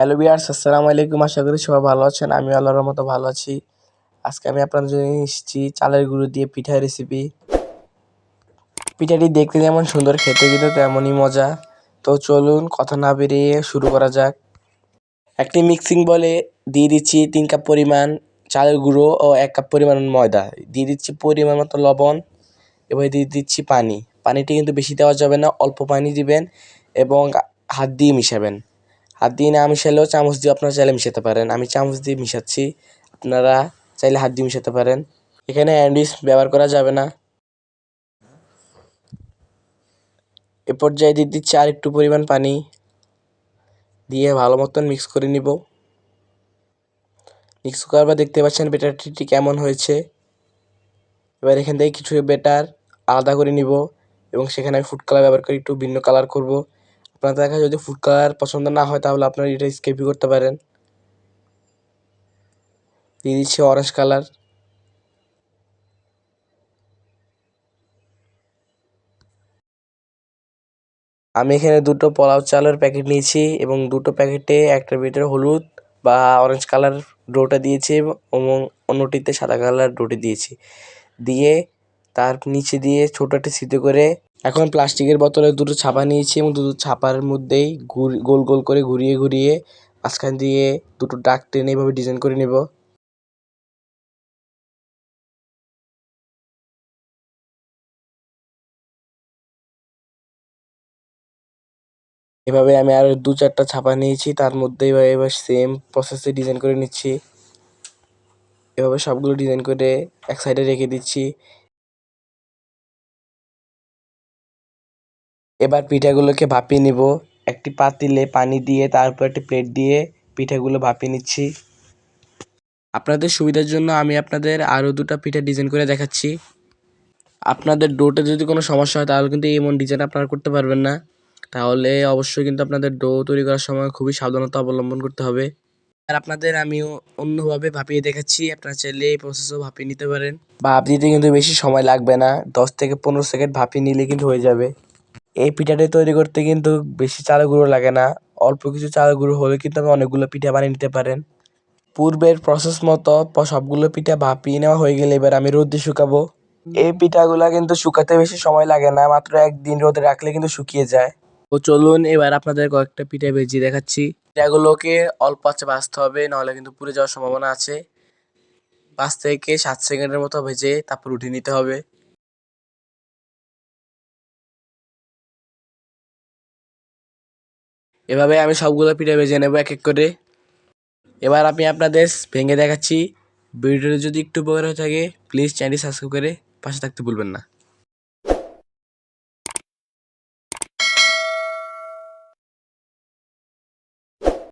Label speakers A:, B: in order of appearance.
A: Hello বিয়ার্স আসসালামু আলাইকুম। আশা করি সবাই ভালো আছেন। আমি আল্লাহর মতো ভালো আছি। আজকে আমি আপনাদের জন্য এসেছি চালের গুঁড়ো দিয়ে পিঠার রেসিপি পিঠাটি দেখতে যেমন সুন্দর, খেতে কিন্তু তেমনই মজা। তো চলুন কথা না বেরিয়ে শুরু করা যাক। একটি মিক্সিং বলে দিয়ে দিচ্ছি তিন কাপ পরিমাণ চালের গুঁড়ো ও এক কাপ পরিমাণ ময়দা। দিয়ে দিচ্ছি পরিমাণ মতো লবণ এবার দিয়ে দিচ্ছি পানি। পানিটি কিন্তু বেশি দেওয়া যাবে না, অল্প পানি দিবেন এবং হাত দিয়ে মিশাবেন। হাত দিয়ে না মিশালেও চামচ দিয়ে আপনারা চাইলে মিশাতে পারেন। আমি চামচ দিয়ে মিশাচ্ছি। আপনারা চাইলে হাত দিয়ে মিশাতে পারেন। এখানে হ্যান্ডিস ব্যবহার করা যাবে না। এ পর্যায়ে দিয়ে দিচ্ছি আর একটু পরিমাণ পানি। দিয়ে ভালো মতন মিক্স করে নিব। মিক্স করার পর দেখতে পাচ্ছেন বেটারটি কেমন হয়েছে। এবার এখান থেকে কিছু বেটার আলাদা করে নিব এবং সেখানে আমি ফুড কালার ব্যবহার করে একটু ভিন্ন কালার করব। আপনাদের কাছে যদি ফুড কালার পছন্দ না হয়, তাহলে আপনারা এটা স্কিপই করতে পারেন। দিয়ে দিচ্ছি অরেঞ্জ কালার আমি এখানে দুটো পোলাও চালের প্যাকেট নিয়েছি এবং দুটো প্যাকেটে একটার ভিতরে হলুদ বা অরেঞ্জ কালার ডোটা দিয়েছি এবং অন্যটিতে সাদা কালার ডোটি দিয়েছি। দিয়ে তার নিচে দিয়ে ছোট একটা সিদ্ধ করে এখন প্লাস্টিকের বোতলে দুটো ছাপা নিয়েছি এবং দুটো ছাপার মধ্যেই গোল গোল করে ঘুরিয়ে ঘুরিয়ে মাঝখান দিয়ে দুটো ডাক টেনে এভাবে ডিজাইন করে নেব। এভাবে আমি আর দু চারটা ছাপা নিয়েছি, তার মধ্যে এবার সেম প্রসেসে ডিজাইন করে নিচ্ছি। এভাবে সবগুলো ডিজাইন করে এক সাইডে রেখে দিচ্ছি। এবার পিঠাগুলোকে ভাপিয়ে নিব। একটি পাতিলে পানি দিয়ে, তারপর একটি প্লেট দিয়ে পিঠাগুলো ভাপিয়ে নিচ্ছি। আপনাদের সুবিধার জন্য আমি আপনাদের আরও দুটো পিঠা ডিজাইন করে দেখাচ্ছি। আপনাদের ডোতে যদি কোনো সমস্যা হয়, তাহলে কিন্তু এমন ডিজাইন আপনারা করতে পারবেন না। তাহলে অবশ্যই কিন্তু আপনাদের ডো তৈরি করার সময় খুবই সাবধানতা অবলম্বন করতে হবে। আর আপনাদের আমি অন্যভাবে ভাপিয়ে দেখাচ্ছি। আপনারা চাইলে এই প্রসেসও ভাপিয়ে নিতে পারেন। ভাপ দিতে কিন্তু বেশি সময় লাগবে না। দশ থেকে পনেরো সেকেন্ড ভাপিয়ে নিলে কিন্তু হয়ে যাবে। এই পিঠাটি তৈরি করতে কিন্তু বেশি চালের গুঁড়ো লাগে না। অল্প কিছু চালের গুঁড়ো হলে কিন্তু আপনি অনেকগুলো পিঠা বানিয়ে নিতে পারেন। পূর্বের প্রসেস মতো সবগুলো পিঠা ভাপিয়ে নেওয়া হয়ে গেলে এবার আমি রোদে শুকাবো। এই পিঠাগুলো কিন্তু শুকাতে বেশি সময় লাগে না, মাত্র একদিন রোদে রাখলে কিন্তু শুকিয়ে যায়। তো চলুন এবার আপনাদের কয়েকটা পিঠা ভেজিয়ে দেখাচ্ছি। পিঠাগুলোকে অল্প আঁচে ভাজতে হবে, নাহলে কিন্তু পুড়ে যাওয়ার সম্ভাবনা আছে। পাঁচ থেকে সাত সেকেন্ডের মতো ভেজে তারপর উঠিয়ে নিতে হবে। এভাবে আমি সবগুলো পিঠে ভেজে নেব এক এক করে। এবার আমি আপনাদের ভেঙে দেখাচ্ছি। ভিডিওটি যদি একটু উপকার হয়ে থাকে প্লিজ চ্যানেলটি সাবস্ক্রাইব করে পাশে থাকতে ভুলবেন না।